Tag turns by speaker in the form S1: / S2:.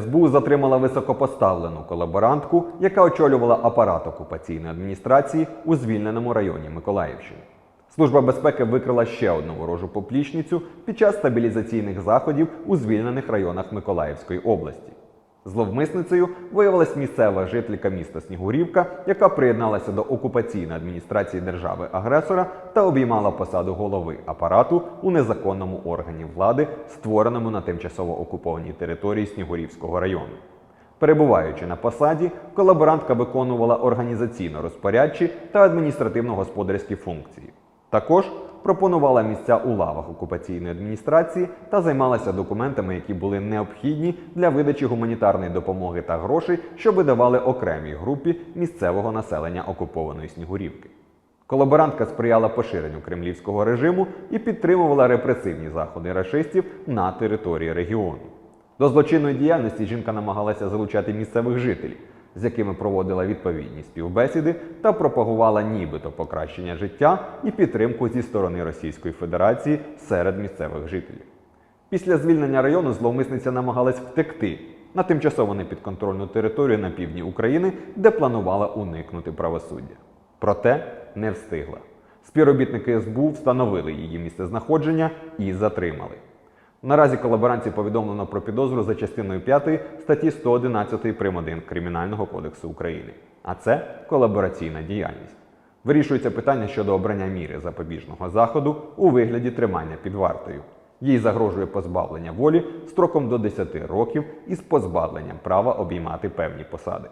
S1: СБУ затримала високопоставлену колаборантку, яка очолювала апарат окупаційної адміністрації у звільненому районі Миколаївщини. Служба безпеки викрила ще одну ворожу поплічницю під час стабілізаційних заходів у звільнених районах Миколаївської області. Зловмисницею виявилась місцева жителька міста Снігурівка, яка приєдналася до окупаційної адміністрації держави-агресора та обіймала посаду голови апарату у незаконному органі влади, створеному на тимчасово окупованій території Снігурівського району. Перебуваючи на посаді, колаборантка виконувала організаційно-розпорядчі та адміністративно-господарські функції. Також пропонувала місця у лавах окупаційної адміністрації та займалася документами, які були необхідні для видачі гуманітарної допомоги та грошей, що видавали окремій групі місцевого населення окупованої Снігурівки. Колаборантка сприяла поширенню кремлівського режиму і підтримувала репресивні заходи рашистів на території регіону. До злочинної діяльності жінка намагалася залучати місцевих жителів, з якими проводила відповідні співбесіди та пропагувала нібито покращення життя і підтримку зі сторони Російської Федерації серед місцевих жителів. Після звільнення району зловмисниця намагалась втекти на тимчасово непідконтрольну територію на півдні України, де планувала уникнути правосуддя. Проте не встигла. Співробітники СБУ встановили її місцезнаходження і затримали. Наразі колаборантці повідомлено про підозру за частиною 5 статті 111 прим. 1 Кримінального кодексу України. А це колабораційна діяльність. Вирішується питання щодо обрання міри запобіжного заходу у вигляді тримання під вартою. Їй загрожує позбавлення волі строком до 10 років із позбавленням права обіймати певні посади.